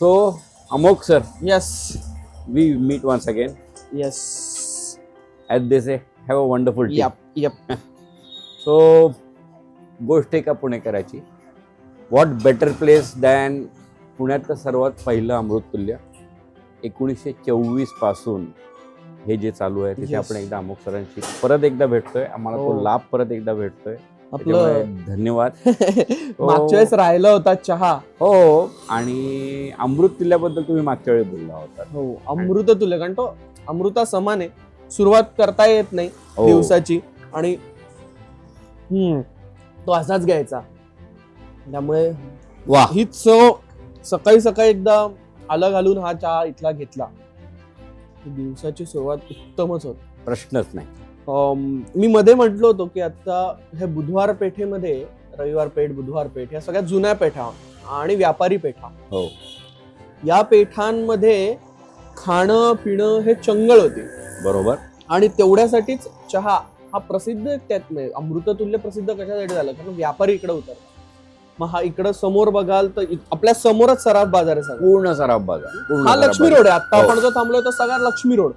So, Amok sir, Yes. we meet once again. Yes. As they say, have a wonderful day. Yep. Yep. So गोष्ट आहे का पुणेकराची what better place than पुण्यातलं सर्वात पहिलं अमृततुल्य एकोणीसशे चोवीसपासून हे जे चालू आहे तिथे Yes. आपण एकदा अमुक सरांशी परत एकदा भेटतोय आम्हाला तो हो. लाभ परत एकदा भेटतोय आपलं त्याच्यामुळे धन्यवाद. मागच्या वेळेस राहिला होता चहा. हो आणि अमृत किल्ल्याबद्दल तुम्ही मागच्या वेळी बोलला होता. हो अमृत तुल्य कारण तो अमृता समान आहे. सुरुवात करता येत नाही हो. दिवसाची. आणि हम्म, तो असाच घ्यायचा. त्यामुळे वा. ही चव सकाळी सकाळी एकदा आलं घालून हा चहा इथला घेतला. दिवसाची सुरुवात उत्तमच होत. प्रश्नच नाही. मी मध्ये म्हटलो होतो की आता हे बुधवार पेठेमध्ये रविवार पेठ बुधवार पेठ या सगळ्यात जुन्या पेठा आणि व्यापारी पेठा. हो. या पेठांमध्ये खाणं पिणं हे चंगळ होते. बरोबर. आणि तेवढ्यासाठीच चहा हा प्रसिद्ध त्यात नाही अमृततुल्य प्रसिद्ध कशासाठी झालं? कारण व्यापारी इकडे उतरतात. मग हा इकडं समोर बघाल तर इ- आपल्या समोरच सराफ बाजार आहे सगळा. पूर्ण सराफ बाजार. पूर्ण हा सराफ लक्ष्मी बाजार. रोड आहे. आता हो. आपण जो थांबलोय तो सगळा लक्ष्मी रोड.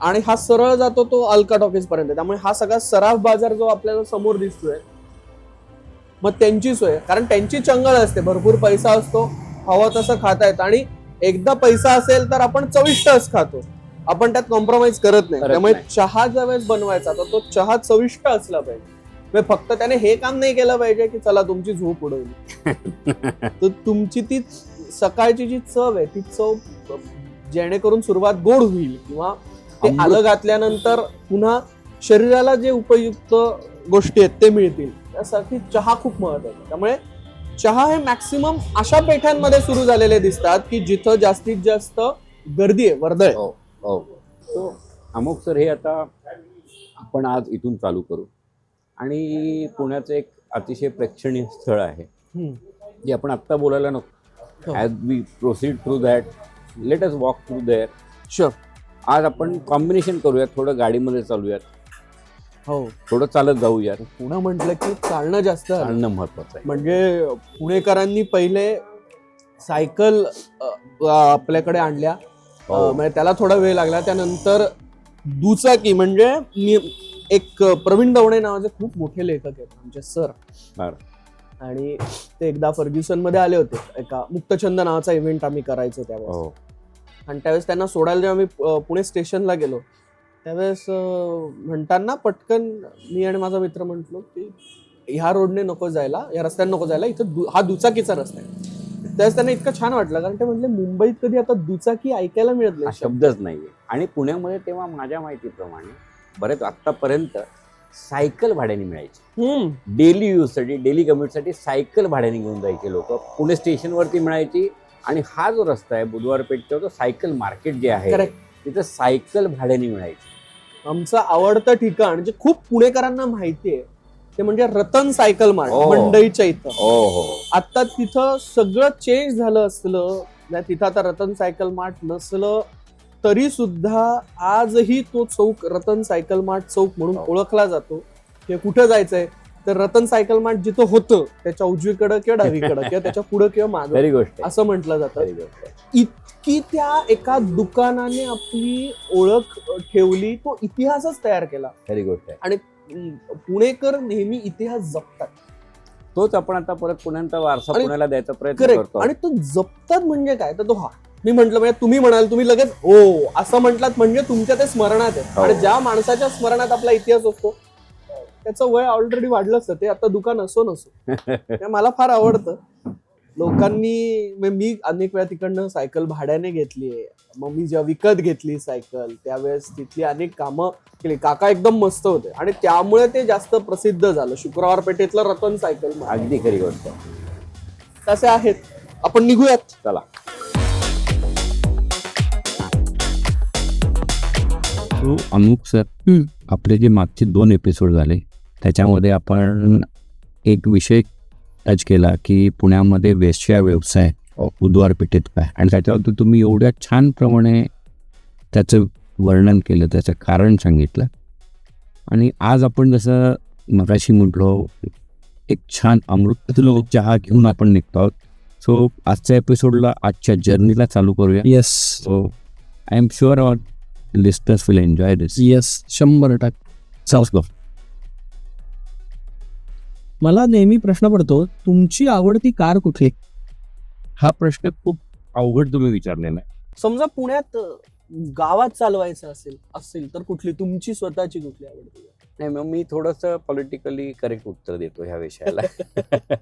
आणि हा सरळ जातो तो अल्का टॉकीज पर्यंत. त्यामुळे हा सगळा सराफ बाजार जो आपल्याला समोर दिसतोय मग त्यांची सोय. कारण त्यांची चंगळ असते. भरपूर पैसा असतो. हवं तसं खाता येतं आणि एकदा पैसा असेल तर आपण चविष्टच खातो. आपण त्यात कॉम्प्रोमाइज करत नाही. त्यामुळे. चहा ज्या वेळेस बनवायचा तर तो चहा चविष्ट असला पाहिजे. म्हणजे फक्त त्याने हे काम नाही केलं पाहिजे की चला तुमची झोप उडवली. तर तुमची ती सकाळची जी चव आहे ती चव जेणेकरून सुरुवात गोड होईल किंवा ते आलं घातल्यानंतर पुन्हा शरीराला जे उपयुक्त गोष्टी आहेत ते मिळतील. त्यासाठी चहा खूप महत्त्वाचा. त्यामुळे चहा हे मॅक्सिमम अशा पेठांमध्ये सुरू झालेले दिसतात की जिथं जास्तीत जास्त गर्दी आहे वर्दळ हो हो. अमुक सर हे आता आपण आज इथून चालू करू. आणि पुण्याचं एक अतिशय प्रेक्षणीय स्थळ आहे. जे आपण आत्ता बोलायला. नको. As we proceed through that let us walk through there sure आज आपण कॉम्बिनेशन करूयात थोडं गाडीमध्ये चालूयात. हो. थोडं चालत जाऊयात. पुणे म्हटलं की चालणं जास्त. चालणं महत्वाचं आहे. म्हणजे पुणेकरांनी पहिले सायकल अ, आपल्याकडे आणल्या. अ, हो. म्हणजे त्याला थोडा वेळ लागला. त्यानंतर दुचाकी म्हणजे मी एक प्रवीण दवणे नावाचे खूप मोठे लेखक आहेत आमचे सर. बरं. आणि ते एकदा फर्ग्युसनमध्ये आले होते. एका मुक्तछंद नावाचा इव्हेंट आम्ही करायचो त्यावेळेस. हो. आणि त्यावेळेस त्यांना सोडायला जेव्हा मी पुणे स्टेशनला गेलो त्यावेळेस म्हणताना पटकन मी आणि माझा मित्र म्हटलो की ह्या रोडने नको जायला या रस्त्याने नको जायला इथं दु- हा दुचाकीचा रस्ता आहे. त्यावेळेस त्यांना इतकं छान वाटलं कारण ते म्हटले मुंबईत कधी आता दुचाकी ऐकायला मिळत नाही. शब्दच नाहीये. आणि पुण्यामध्ये तेव्हा माझ्या माहितीप्रमाणे बरेच आत्तापर्यंत सायकल भाड्याने मिळायची. डेली यूजसाठी डेली कम्युटसाठी सायकल भाड्याने घेऊन जायचे लोक. पुणे स्टेशनवरती मिळायची आणि हा जो रस्ता आहे बुधवार पेठचा तो सायकल मार्केट जे आहे. तिथं सायकल भाड्याने मिळायची आमचं आवडतं ठिकाण जे खूप पुणेकरांना माहिती आहे ते म्हणजे रतन सायकल मार्ट हो. मंडईच्या इथं हो हो आता तिथं सगळं चेंज झालं असलं नाही तिथं आता रतन सायकल मार्ट नसलं तरी सुद्धा आजही तो चौक रतन सायकल मार्ट चौक म्हणून हो. ओळखला जातो हे कुठं जायचंय तर रतन सायकल मार्ट जिथं होतं त्याच्या उजवीकडं किंवा डावीकडं किंवा त्याच्या पुढं किंवा मागं. गोष्ट असं म्हटलं जातं. इतकी त्या एका दुकानाने आपली ओळख ठेवली तो इतिहासच तयार केला. खरी गोष्ट अं, पुणेकर नेहमी इतिहास जपतात. तोच आपण आता परत पुण्यांचा वारसा आणि- पुण्याला द्यायचा प्रयत्न करतो. आणि तो जपतात म्हणजे काय? तर तो हा. मी म्हंटल म्हणजे तुम्ही म्हणाल तुम्ही लगेच हो असं म्हटलात म्हणजे तुमच्या ते स्मरणात आहे हो. आणि ज्या माणसाच्या स्मरणात आपला इतिहास असतो त्याचं वय ऑलरेडी वाढलं असतं ते आता दुकान असो नसो. ते मला फार आवडतं. लोकांनी मी अनेक वेळा तिकडनं सायकल भाड्याने घेतली आहे मग मी जेव्हा विकत घेतली सायकल त्यावेळेस तिथली अनेक कामं केली. काका एकदम मस्त होते. आणि त्यामुळे ते जास्त प्रसिद्ध झालं. शुक्रवार पेठेतलं रतन सायकल. अगदी खरी गोष्ट. तसे आहेत. आपण निघूयात. चला. अमुक सर. आपले जे मागचे दोन एपिसोड झाले त्याच्यामध्ये आपण एक विषय टच केला की पुण्यामध्ये वेश्या व्यवसाय बुधवार पेठेत काय? आणि त्याच्यावरती तुम्ही एवढ्या छान प्रमाणे त्याचं वर्णन केलं त्याचं कारण सांगितलं. आणि आज आपण जसं मगाशी म्हटलो एक छान अमृत चहा घेऊन आपण निघतो आहोत. सो आजच्या एपिसोडला आजच्या जर्नीला चालू करूया. Yes so I am sure our listeners will enjoy this yes शंभर टक्के. गो मला नेहमी प्रश्न पडतो तुमची आवडती कार कुठली? हा प्रश्न खूप अवघड तुम्ही विचारलेला आहे. समजा पुण्यात अ, गावात चालवायचं असेल असेल तर कुठली? तुमची स्वतःची कुठली आवडती नाही मग मी थोडंसं पॉलिटिकली करेक्ट उत्तर देतो ह्या विषयाला.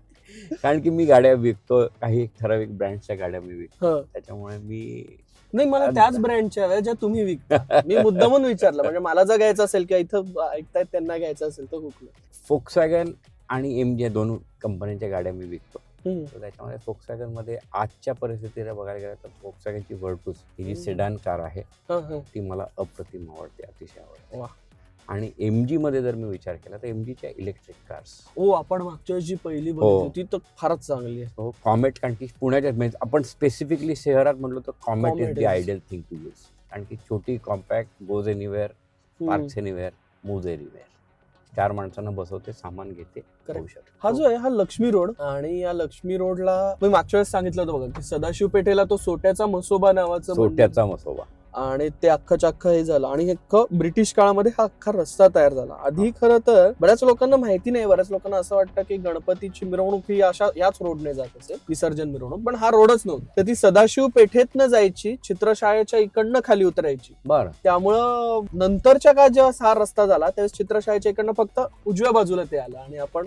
कारण की मी गाड्या विकतो काही ठराविक ब्रँडच्या गाड्या मी विकतो. हं. त्याच्यामुळे मी नाही मला त्याच ब्रँडच्या हव्या ज्या तुम्ही विकता. मी मुद्दामून विचारलं म्हणजे मला जर घ्यायचं असेल किंवा इथं ऐकतायत त्यांना घ्यायचं असेल तर कुठलं? फोक्सवॅगन आणि एम जे दोन कंपन्यांच्या गाड्या मी विकतो. तर त्याच्यामध्ये फोक्सवॅगनमध्ये आजच्या परिस्थितीला बघायला गेलं तर फोक्सवॅगनची वर्टूस ही जी. सेडान कार आहे हं, हं. ती मला अप्रतिम आवडते अतिशय आवडते. आणि एम जी मध्ये जर मी विचार केला तर एम जीच्या इलेक्ट्रिक कार्स ओ आपण मागच्या जी पहिली हो. ती तर फारच चांगली आहे हो कॉमेट कारण की पुण्याच्या म्हणजे आपण स्पेसिफिकली शहरात म्हटलं तर Comet is the ideal thing to use कारण की छोटी compact goes anywhere. Parks anywhere moves anywhere चार माणसांना बसवते सामान घेते शकते. हा जो आहे हा लक्ष्मी रोड. आणि या लक्ष्मी रोडला मी मागच्या वेळेस सांगितलं होतं बघा की सदाशिव पेठेला तो सोट्याचा मसोबा नावाचं सोट्याचा मसोबा. आणि ते अख्खं अख्खं हे झालं. आणि हे अख्खं ब्रिटिश काळामध्ये हा अख्खा रस्ता तयार झाला. आधी खरं तर बऱ्याच लोकांना माहिती नाही बऱ्याच लोकांना असं वाटतं की गणपतीची मिरवणूक ही अशा याच रोडने जात असेल विसर्जन मिरवणूक. पण हा रोडच नव्हता. तर ती सदाशिव पेठेतनं जायची चित्रशाळेच्या इकडनं खाली उतरायची. बरं. त्यामुळं नंतरच्या काळात जेव्हा हा रस्ता झाला त्यावेळेस चित्रशाळेच्या इकडनं फक्त उजव्या बाजूला ते आलं आणि आपण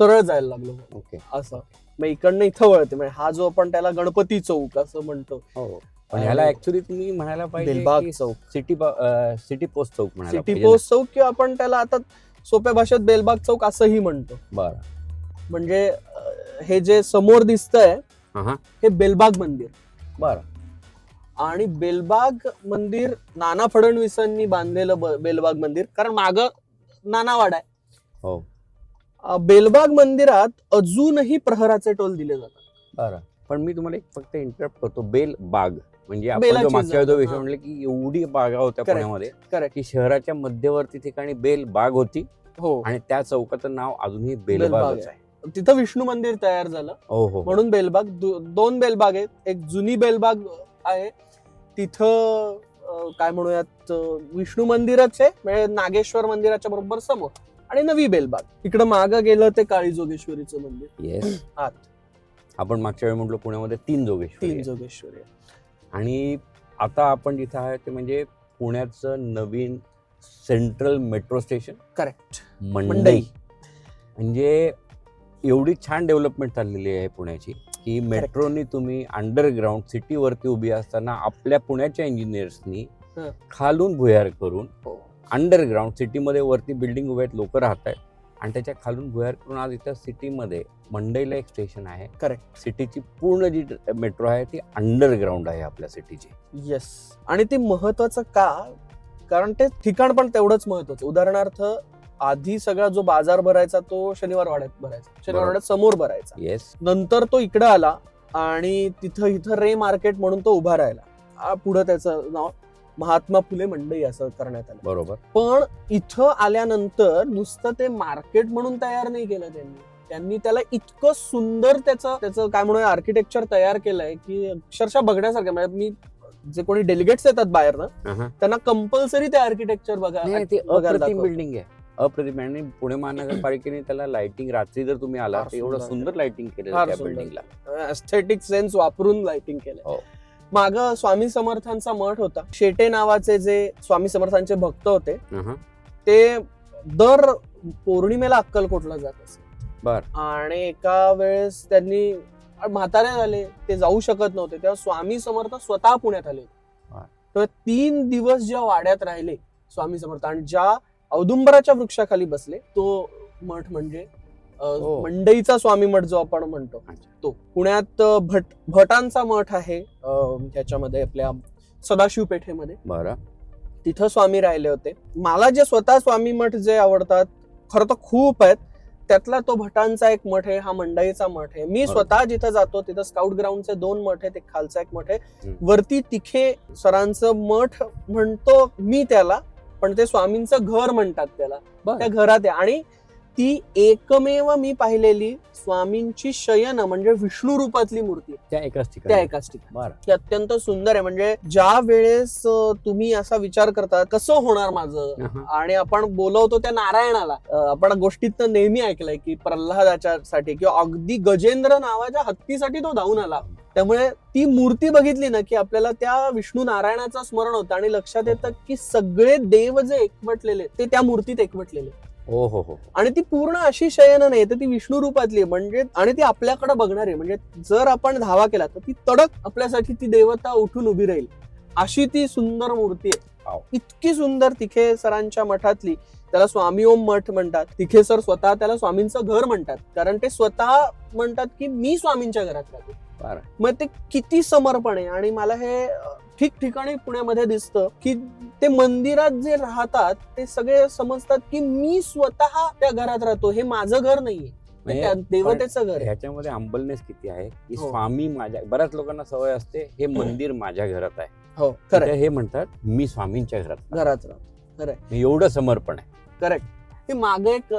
सरळ जायला लागलो. ओके. असं. मग इकडनं इथं वळते. म्हणजे हा जो आपण त्याला गणपती चौक असं म्हणतो. हो. पण ह्याला ऍक्च्युली तुम्ही म्हणायला बेलबाग पाहिजे चौक. सिटी सिटी पोस्ट चौक म्हणायला सिटी पाहिजे. ना. पोस्ट चौक किंवा आपण त्याला आता सोप्या भाषेत बेलबाग चौक असंही म्हणतो. बरं. म्हणजे अं, हे जे समोर दिसतंय हा हा. हे बेलबाग मंदिर. बरं. आणि बेलबाग मंदिर नाना फडणवीसांनी बांधलेलं ब- बेलबाग मंदिर कारण माग नानावाडा आहे. हो. अं, बेलबाग मंदिरात अजूनही प्रहराचे टोल दिले जातात. बरं. पण मी तुम्हाला एक फक्त इंटरप्ट करतो. बेल बाग. म्हणजे आपण जो मागच्या वेळी विषय. म्हणले की एवढी बागा होत्या. पुण्यामध्ये की शहराच्या मध्यवर्ती ठिकाणी बेल बाग होती हो. आणि त्या चौकाचं नाव अजूनही बेलबाग बेलबागच आहे. तिथं विष्णू मंदिर तयार झालं. हो हो हो. म्हणून बेलबाग दोन बेलबाग आहेत. एक जुनी बेलबाग आहे. तिथं काय म्हणूयात विष्णू मंदिरच आहे. म्हणजे नागेश्वर मंदिराच्या बरोबर समोर. आणि नवी बेलबाग इकडं मागं गेलं ते काळी जोगेश्वरीचं मंदिर. येस आत. आपण मागच्या वेळी म्हटलो पुण्यामध्ये तीन जोगेश्वरी तीन आहे. जोगेश्वरी आहे. आणि आता आपण जिथे आहे ते म्हणजे पुण्याचं नवीन central metro station correct Mandai Mandai. म्हणजे एवढी छान डेव्हलपमेंट चाललेली आहे पुण्याची की मेट्रोनी तुम्ही अंडरग्राऊंड सिटीवरती उभी असताना आपल्या पुण्याच्या इंजिनियर्सनी हं. खालून भुयार करून हो. अंडरग्राऊंड सिटीमध्ये वरती बिल्डिंग उभ्या आहेत लोक राहत आहेत आणि त्याच्या खालून भुयार करून आज इथं सिटीमध्ये मंडईला एक स्टेशन आहे. करेक्ट सिटीची पूर्ण जी मेट्रो आहे ती अंडरग्राऊंड आहे आपल्या सिटीची. येस आणि ते महत्वाचं का? कारण ते ठिकाण पण तेवढंच महत्वाचं. उदाहरणार्थ आधी सगळा जो बाजार भरायचा तो शनिवार वाड्यात भरायचा. शनिवार. वाड्यात समोर भरायचा. येस नंतर तो इकडं आला आणि तिथं इथं रे मार्केट म्हणून तो उभा राहिला. पुढं त्याचं नाव महात्मा फुले मंडई असं करण्यात आलं बरोबर पण इथं आल्यानंतर नुसतं ते मार्केट म्हणून तयार नाही केलं त्यांनी त्यांनी त्याला इतकं सुंदर त्याचं त्याचं काय म्हणूया आर्किटेक्चर तयार केलंय की अक्षरशः बघण्यासारखं म्हणजे मी जे कोणी डेलिगेट्स येतात बाहेरनं अहं. त्यांना कंपल्सरी ते आर्किटेक्चर बघा. बिल्डिंग आहे अप्रतिम आणि पुणे महानगरपालिकेने त्याला लाइटिंग रात्री जर तुम्ही आला तर एवढं सुंदर लाइटिंग केलं त्या. बिल्डिंगला एस्थेटिक सेन्स वापरून लाइटिंग केलंय हो. माग स्वामी समर्थांचा मठ होता शेटे नावाचे जे स्वामी समर्थांचे भक्त होते ते दर पौर्णिमेला अक्कलकोटला जात असे बर. आणि एका वेळेस त्यांनी म्हातारे झाले ते जाऊ शकत नव्हते तेव्हा स्वामी समर्थ स्वतः पुण्यात आले. तर तीन दिवस ज्या वाड्यात राहिले स्वामी समर्थ आणि ज्या औदुंबराच्या वृक्षाखाली बसले तो मठ म्हणजे. मंडईचा स्वामी मठ जो आपण म्हणतो. तो पुण्यात भट भटांचा मठ आहे अं, ह्याच्यामध्ये आपल्या सदाशिव पेठेमध्ये. बरं. तिथं स्वामी राहिले होते. मला जे स्वतः स्वामी मठ जे आवडतात खरं तर खूप आहेत. त्यातला तो भटांचा एक मठ आहे हा मंडईचा मठ आहे. मी. स्वतः जिथं जातो तिथं स्काउट ग्राउंडचे दोन मठ आहेत एक खालचा एक मठ आहे. वरती तिखे सरांचं मठ म्हणतो मी त्याला पण ते स्वामींचं घर म्हणतात त्याला. त्या घरात आहे. आणि ती एकमेव मी पाहिलेली स्वामींची शयन म्हणजे विष्णू रूपातली मूर्ती. त्या एकाच त्या एकाच ठिकाणी. ती अत्यंत सुंदर आहे. म्हणजे ज्या वेळेस तुम्ही असा विचार करता कसं होणार माझं. आणि आपण बोलवतो त्या नारायणाला. आपण गोष्टीत नेहमी ऐकलंय की प्रल्हादाच्या साठी किंवा अगदी गजेंद्र नावाच्या हत्तीसाठी तो धावून आला. त्यामुळे ती मूर्ती बघितली ना की आपल्याला त्या विष्णू नारायणाचं स्मरण होतं. आणि लक्षात येतं की सगळे देव जे एकवटलेले ते त्या मूर्तीत एकवटलेले हो हो हो. आणि ती पूर्ण अशी शयन नाही तर ती विष्णू रूपातली आहे. म्हणजे आणि ती आपल्याकडे बघणार आहे. म्हणजे जर आपण धावा केला तर ती तडक आपल्यासाठी ती देवता उठून उभी राहील. अशी ती सुंदर मूर्ती. आहे. इतकी सुंदर तिखे सरांच्या मठातली त्याला स्वामी ओम मठ म्हणतात. तिखे सर स्वतः त्याला स्वामींचं घर म्हणतात. कारण ते स्वतः म्हणतात की मी स्वामींच्या घरात राहतो. बरं. मग ते किती समर्पण आहे. आणि मला हे ठिकठिकाणी पुण्यामध्ये दिसतं की ते मंदिरात जे राहतात ते सगळे समजतात की मी स्वतः त्या घरात राहतो. हे माझं घर नाहीये. म्हणजे देवतेचं घर ह्याच्यामध्ये अंबलनेस किती आहे? की हो. स्वामी माझ्या बऱ्याच लोकांना सवय असते हे मंदिर माझ्या घरात आहे. हो खरं हे म्हणतात मी स्वामींच्या घरात. घरात राहतो. मी एवढं समर्पण आहे. करेक्ट ते मागे एक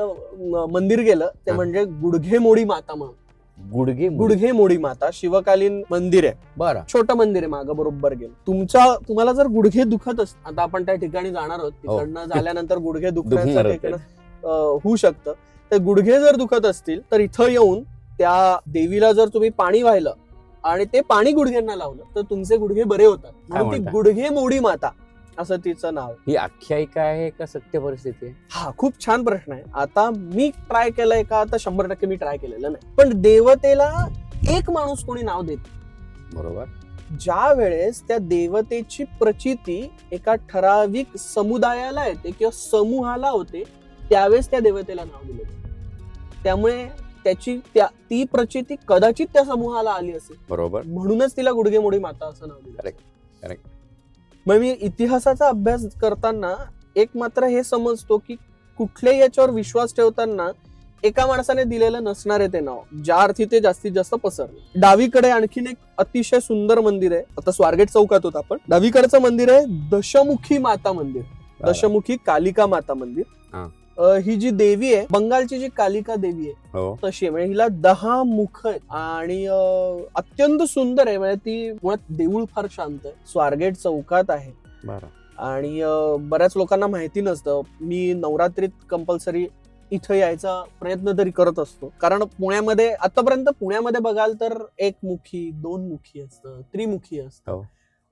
मंदिर गेलं ते हा. म्हणजे गुडघे मोडी माता म्हणून. गुडघे गुडघे मोडी माता शिवकालीन मंदिर आहे. बरं. छोटं मंदिर आहे मागं बरोबर गेलं. तुमच्या तुम्हाला जर गुडघे दुखत असत आता आपण त्या ठिकाणी जाणार आहोत. हो. तिकडनं झाल्यानंतर गुडघे दुखणार. ठिकाण अं, होऊ शकतं. तर गुडघे जर दुखत असतील तर इथं येऊन त्या देवीला जर तुम्ही पाणी वाहिलं आणि ते पाणी गुडघ्यांना लावलं तर तुमचे गुडघे बरे होतात. म्हणून ती म्हणता? गुडघे मोडी माता. असं तिचं नाव. ही आख्यायिका आहे का सत्य परिस्थिती आहे हा खूप छान प्रश्न आहे आता मी ट्राय केलंय का आता शंभर टक्के मी ट्राय केलेलं नाही पण देवतेला एक माणूस कोणी नाव देत बरोबर ज्या वेळेस त्या देवतेची प्रचिती एका ठराविक समुदायाला येते किंवा समूहाला होते त्यावेळेस त्या देवतेला नाव दिले. त्यामुळे त्याची त्या ती प्रचिती कदाचित त्या समूहाला आली असेल बरोबर म्हणूनच तिला गुडघेमोडी माता असं नाव दिलं Correct. Correct. मग मी इतिहासाचा अभ्यास करताना एक मात्र हे समजतो की कुठल्याही याच्यावर विश्वास ठेवताना एका माणसाने दिलेलं नसणार आहे ते नाव. ज्या अर्थी ते जास्तीत जास्त पसरलं. डावीकडे आणखीन एक अतिशय सुंदर मंदिर आहे. आता स्वारगेट चौकात होत आपण. डावीकडचं मंदिर आहे दशमुखी माता मंदिर. दशमुखी कालिका माता मंदिर. हा. जी देवी आहे बंगालची जी कालिका देवी आहे हो. तशी आहे. म्हणजे हिला दहा मुख आहेत. आणि अं, अत्यंत सुंदर आहे. म्हणजे ती मुळात देऊळ फार शांत आहे. स्वारगेट चौकात आहे. बरं. आणि अं, बऱ्याच लोकांना माहिती नसतं. मी नवरात्रीत कंपल्सरी इथं यायचा प्रयत्न तरी करत असतो. कारण पुण्यामध्ये आतापर्यंत पुण्यामध्ये बघाल तर एक मुखी दोन मुखी असतं त्रिमुखी असतं. हो.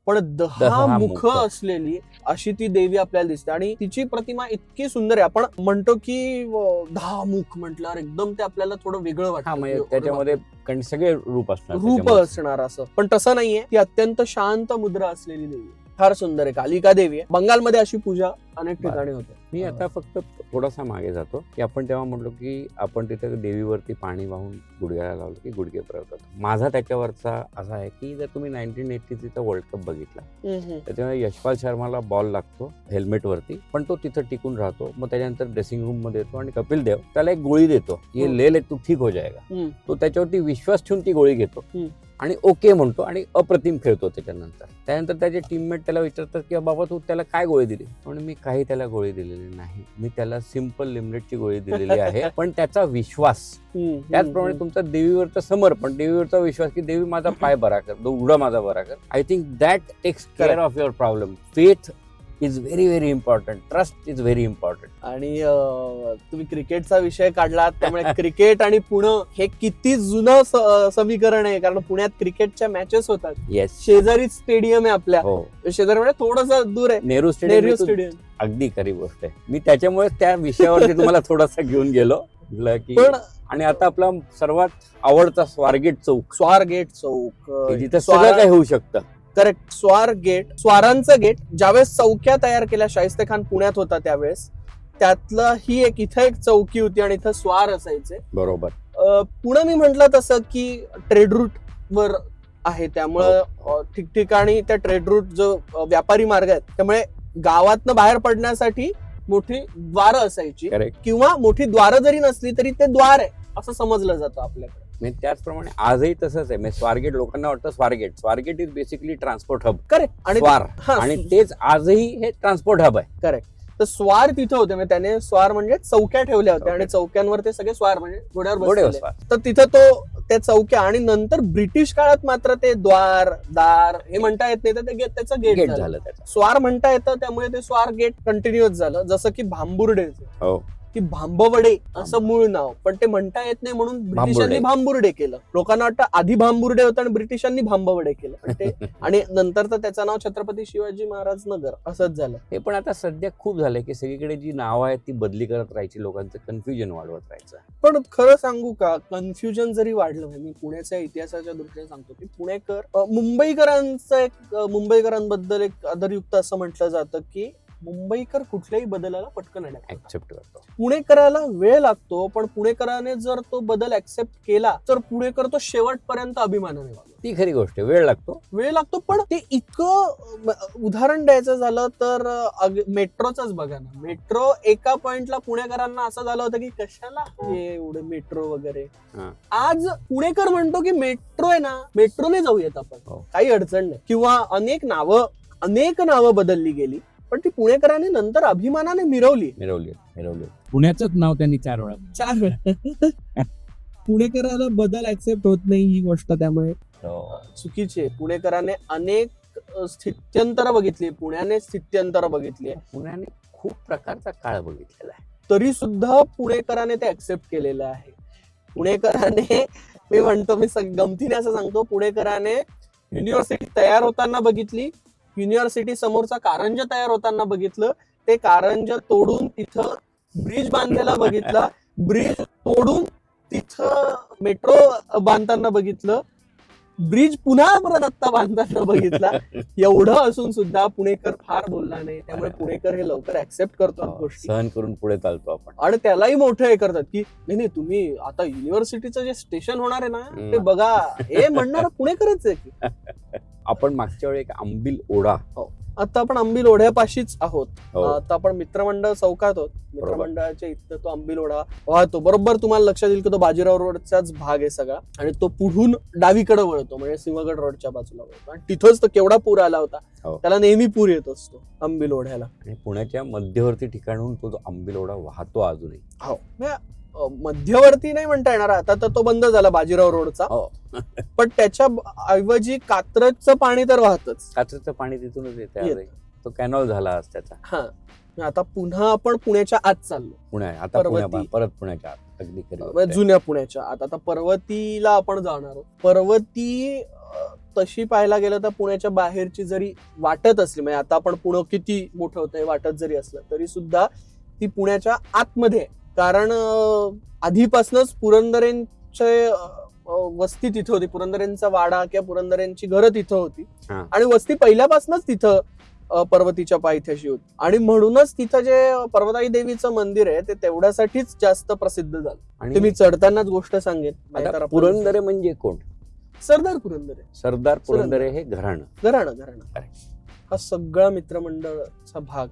पण दहा मुख. असलेली अशी ती देवी आपल्याला दिसते. आणि तिची प्रतिमा इतकी सुंदर आहे. आपण म्हणतो की दहा मुख म्हटल्यावर एकदम ते आपल्याला थोडं वेगळं वाटतं. म्हणजे की, त्याच्यामध्ये सगळे रूप असणार रूप. असणार असं. पण तसं नाहीये. ती अत्यंत शांत मुद्रा असलेली देवी. फार सुंदर आहे. कालिका देवी आहे. बंगालमध्ये अशी पूजा अनेक. ठिकाणी होते मी आता फक्त थोडासा मागे जातो. की आपण तेव्हा म्हटलो की आपण तिथे देवीवरती पाणी वाहून गुडघ्याला लावलं की गुडघे परवतात. माझा त्याच्यावरचा असा आहे की जर तुम्ही नाईन्टीन एटीचा वर्ल्ड कप बघितला त्याच्यामध्ये यशपाल शर्माला बॉल लागतो हेल्मेटवरती पण तो तिथं टिकून राहतो. मग त्याच्यानंतर ड्रेसिंग रूममध्ये येतो आणि कपिल देव त्याला एक गोळी देतो. हम्म. ले ले तू ठीक हो हम्म. तो त्याच्यावरती विश्वास ठेवून ती गोळी घेतो. आणि ओके म्हणतो आणि अप्रतिम खेळतो त्याच्यानंतर. त्यानंतर त्याचे टीममेट त्याला विचारतात की बाबा तू त्याला काय गोळी दिली? म्हणून मी काही त्याला गोळी दिलेली नाही. मी त्याला सिंपल लिमलेटची गोळी दिलेली आहे. पण त्याचा विश्वास. त्याचप्रमाणे तुमचा देवीवरचं समर्पण देवीवरचा विश्वास की देवी माझा पाय बरा कर उघडा माझा बरा कर. I think that takes care. Of your problem faith is very very important trust is very important आणि अं, तुम्ही क्रिकेटचा विषय काढलात त्यामुळे क्रिकेट आणि पुणे हे किती जुनं स- समीकरण आहे. कारण पुण्यात क्रिकेटच्या मॅचेस होतात. येस शेजारीच स्टेडियम आहे आपल्या. हो. शेजारी म्हणजे थोडस दूर आहे. नेहरू नेहरू स्टेडियम स्टेडियम अगदी खरी गोष्ट आहे. मी त्याच्यामुळे त्या विषयावरती तुम्हाला थोडासा घेऊन गेलो. म्हटलं की पण आणि आता आपला सर्वात आवडता स्वारगेट चौक. स्वार गेट चौक की जिथे सगळं काही होऊ शकतं. करेक्ट स्वार गेट स्वारांचं गेट ज्यावेळेस चौक्या तयार केल्या शाहिस्ते खान पुण्यात होता त्यावेळेस त्यातलं ही एक इथं एक चौकी होती आणि इथं स्वार असायचे. बरोबर. पुणे मी म्हंटल तसं की ट्रेड रूट वर आहे त्यामुळं अं, ठिकठिकाणी त्या ट्रेड रूट जो व्यापारी मार्ग आहेत त्यामुळे गावातनं बाहेर पडण्यासाठी मोठी द्वारं असायची. किंवा मोठी द्वारं जरी नसली तरी ते द्वार आहे असं समजलं जातं आपल्याकडे. म्हणजे त्याचप्रमाणे आजही तसंच आहे. म्हणजे स्वारगेट लोकांना वाटतं Swargate. Swargate is basically transport hub correct आणि स्वार. हा, आणि तेच आजही हे ट्रान्सपोर्ट हब आहे. तर स्वार तिथं होते. म्हणजे त्याने स्वार म्हणजे चौक्या ठेवल्या होत्या. आणि चौक्या. चौक्यांवर ते सगळे स्वार म्हणजे घोड्यावर घोडे बसलेले. असतात तर तिथं तो त्या चौक्या आणि नंतर ब्रिटिश काळात मात्र ते द्वार दार हे म्हणता येत नाही. तर ते गे- त्याचं गेट गेट झालं. झालं त्याचं. स्वार म्हणता येतं त्यामुळे ते स्वार गेट कंटिन्युअस झालं. जसं की भांबुर्डे हो. की भांबवडे असं मूळ नाव. पण ते म्हणता येत नाही म्हणून ब्रिटिशांनी भांबुर्डे. केलं. लोकांना वाटतं आधी भांबुर्डे होतं आणि ब्रिटिशांनी भांबवडे केलं. ते आणि नंतर तर त्याचं नाव छत्रपती शिवाजी महाराज नगर असंच झालं. हे पण आता सध्या खूप झालंय की सगळीकडे जी नावं आहेत ती बदली करत राहायची लोकांचं कन्फ्युजन वाढवत राहायचं. पण खरं सांगू का कन्फ्युजन जरी वाढलं मी पुण्याच्या इतिहासाच्या दृष्टीने सांगतो की पुणेकर मुंबईकरांचं एक मुंबईकरांबद्दल एक आदरयुक्त असं म्हटलं जातं की मुंबईकर कुठल्याही बदलाला पटकन ऍक्सेप्ट करतो. पुणेकराला वेळ लागतो पण पुणेकराने जर तो बदल ऍक्सेप्ट केला तर पुणेकर तो शेवटपर्यंत अभिमानाने वागतो. ती खरी गोष्ट आहे वेळ लागतो. वेळ लागतो पण ते इतकं उदाहरण द्यायचं झालं तर मेट्रोच बघा ना. मेट्रो एका पॉइंटला पुणेकरांना असं झालं होतं की कशाला हे एवढे मेट्रो वगैरे. आज पुणेकर म्हणतो की मेट्रो आहे ना मेट्रोने जाऊयात आपण. हो. काही अडचण नाही. किंवा अनेक नावं अनेक नावं बदलली गेली. पण ती पुणेकरांनी नंतर अभिमानाने मिरवली. मिरवली मिरवली. पुण्याचंच नाव त्यांनी चार वेळा. चार वेळा. पुणेकराला बदल ऍक्सेप्ट होत नाही ही गोष्ट त्यामुळे. हो. चुकीची आहे. पुणेकराने अनेक स्थित्यंतर बघितली. पुण्याने स्थित्यंतर बघितली. पुण्याने खूप प्रकारचा काळ बघितलेला आहे. तरी सुद्धा पुणेकराने ते ऍक्सेप्ट केलेलं आहे. पुणेकराने मी म्हणतो मी गमतीने असं सांगतो पुणेकराने युनिव्हर्सिटी तयार होताना बघितली. युनिव्हर्सिटी समोरचा कारंज तयार होताना बघितलं ते कारंज तोडून तिथं ब्रिज बांधलेला बघितला. ब्रिज तोडून तिथं मेट्रो बांधताना बघितलं. ब्रिज पुन्हा परत आत्ता बांधताना बघितला. एवढं असून सुद्धा पुणेकर फार बोलला नाही. त्यामुळे पुणेकर हे लवकर ऍक्सेप्ट करतो सहन करून पुढे चालतो आपण. आणि त्यालाही मोठं हे करतात की नाही नाही तुम्ही आता युनिव्हर्सिटीचं जे स्टेशन होणार आहे ना. ते बघा. हे म्हणणार पुणेकरच आहे की. आपण मागच्या वेळी एक आंबील ओढा. आता आपण आंबील ओढ्यापाशीच आहोत. हो. आता आपण मित्रमंडळ चौकात आहोत. मित्रमंडळाच्या इथं तो आंबील ओढा वाहतो. बरोबर तुम्हाला लक्षात येईल की तो बाजीराव रोडचाच भाग आहे सगळा. आणि तो पुढून डावीकडे वळतो म्हणजे सिंहगड रोडच्या बाजूला वळतो. आणि तिथंच तो केवढा पूर आला होता हो. त्याला नेहमी पूर येत असतो आंबील ओढ्याला. आणि पुण्याच्या मध्यवर्ती ठिकाणून तो जो आंबील ओढा वाहतो अजूनही. हो. म्हणजे, मध्यवर्ती नाही म्हणता येणार. आता तर तो बंद झाला बाजीराव रोडचा. हो. पण त्याच्या ऐवजी कात्रजचं पाणी तर वाहतच. काचेचं पाणी तिथूनच येते. तो कॅनॉल झाला आज त्याचा. हा. आता पुन्हा आपण पुण्याच्या आत चाललो. पुण्या आता पर्वती. पुण्या परत पुण्याच्या आत. अगदी खरी गोष्ट आहे. जुन्या पुण्याच्या आत. आता पर्वतीला आपण जाणार आहोत. पर्वती अ, तशी पाहायला गेलं तर पुण्याच्या बाहेरची जरी वाटत असली म्हणजे आता आपण पुणे किती मोठं होतंय वाटत जरी असलं तरी सुद्धा ती पुण्याच्या आतमध्ये आहे. कारण आधीपासूनच पुरंदरेंचे वस्ती तिथं होती. पुरंदरेंचा वाडा किंवा पुरंदरेंची घरं तिथं होती. आणि वस्ती पहिल्यापासूनच तिथं पर्वतीच्या पायथ्याशी होती. आणि म्हणूनच तिथं जे पर्वताई देवीचं मंदिर आहे ते तेवढ्यासाठीच जास्त प्रसिद्ध झालं. आणि मी चढतानाच गोष्ट सांगेन. पुरंदरे म्हणजे कोण? सरदार पुरंदरे. सरदार पुरंदरे हे घराणं. घराणं घराणं. हा सगळा मित्रमंडळाचा भाग.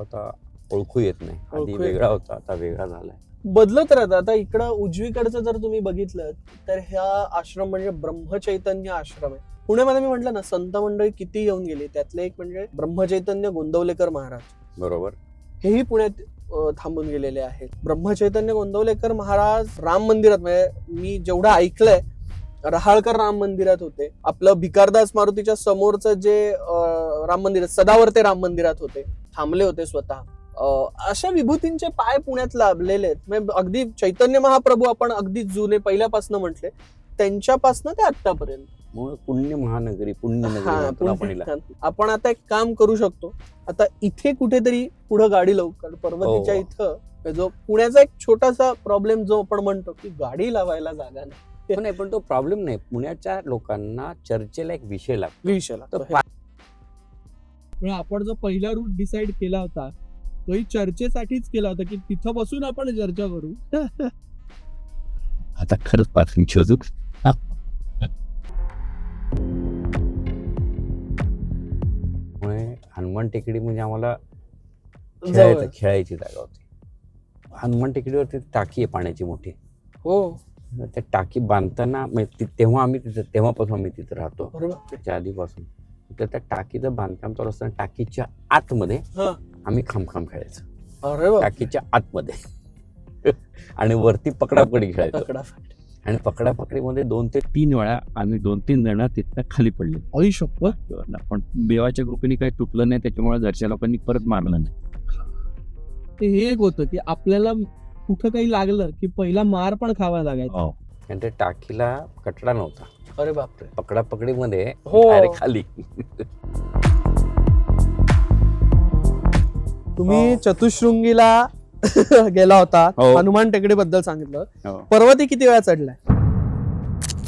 आता ओळखू येत नाही. ओळखू आधी येत वेगळा होता आता वेगळा झालाय. बदलत राहतं. आता इकडं उजवीकडचं जर तुम्ही बघितलं तर ह्या आश्रम म्हणजे ब्रह्मचैतन्य आश्रम आहे. पुण्यामध्ये मी म्हटलं ना संत मंडळी किती येऊन गेली? त्यातले एक म्हणजे ब्रह्मचैतन्य गोंदवलेकर महाराज. बरोबर. हेही पुण्यात अ, थांबून गेलेले आहेत. ब्रह्मचैतन्य गोंदवलेकर महाराज राम मंदिरात म्हणजे मी जेवढं ऐकलंय रहाळकर राम मंदिरात होते. आपलं भिकारदास मारुतीच्या समोरचं जे अ, राम मंदिर आहे, सदावर ते राम मंदिरात होते. थांबले होते स्वतः. अशा विभूतींचे पाय पुण्यात लाभलेले आहेत. म्हणजे अगदी चैतन्य महाप्रभू आपण अगदी जुने पहिल्यापासून म्हटले त्यांच्यापासून ते आतापर्यंत म्हणून पुण्य महानगरी पुण्य हा, आपण आता एक काम करू शकतो. आता इथे कुठेतरी पुढं गाडी लावू कारण पर्वतीच्या हो. इथं जो पुण्याचा एक छोटासा प्रॉब्लेम जो आपण म्हणतो की गाडी लावायला जागा नाही. पण नाही पण तो प्रॉब्लेम नाही. पुण्याच्या लोकांना चर्चेला एक विषय लागतो. विषयाला तो म्हणजे आपण जो पहिला रूट डिसाइड केला होता तोही चर्चेसाठीच केला होता की तिथं बसून आपण चर्चा करू. आता खरंच पार्किंग शोधू. हनुमान टेकडी म्हणजे आम्हाला. खेळायचं खेळायची जागा होती. हनुमान टेकडीवरती टाकी आहे पाण्याची मोठी. हो. त्या टाकी बांधताना म्हणजे ती- तेव्हा आम्ही तिथं तेव्हापासून आम्ही तिथं राहतो. बरोबर. त्याच्या आधीपासून. तर त्या टाकीचं बांधकाम चालू असताना टाकीच्या आतमध्ये हा. आम्ही खामखाम खेळायचो. टाकीच्या आतमध्ये. आणि वरती पकडापकडी खेळायचो. आणि पकडापकडीमध्ये दोन ते तीन वेळा आम्ही दोन तीन जण तिथं खाली पडले. आई शप्पथ. पण बेवाच्या ग्रुपीने काही तुटलं नाही त्याच्यामुळे घरच्या लोकांनी परत मारलं नाही. ते हे एक होतं की आपल्याला कुठं काही लागलं की पहिला मार पण खावा लागायचा. हो. आणि ते टाकीला कटडा नव्हता. अरे बापरे. पकडापकडीमध्ये हो. खाली. तुम्ही हो. चतुशृंगीला गेला होता हो. हनुमान टेकडी बद्दल सांगितलं. हो. पर्वती किती वेळा चढलाय?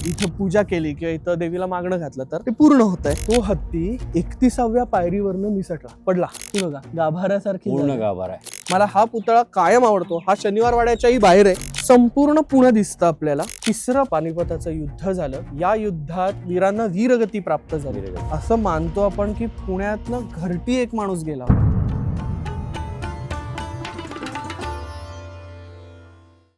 इथं पूजा केली किंवा इथं देवीला मागणं घातलं तर? ते पूर्ण होत आहे तो हत्ती एकतीसाव्या पायरीवरनं निसटला. पडला. ती बघा गाभाऱ्यासारखी पूर्ण. गाभार आहे. मला हा पुतळा कायम आवडतो. हा शनिवार वाड्याच्याही बाहेर आहे. संपूर्ण पुणे दिसतं आपल्याला. तिसरं पानिपताचं युद्ध झालं. या युद्धात वीरांना वीरगती प्राप्त झाली. असं मानतो आपण की पुण्यातनं घरटी एक माणूस गेला होता.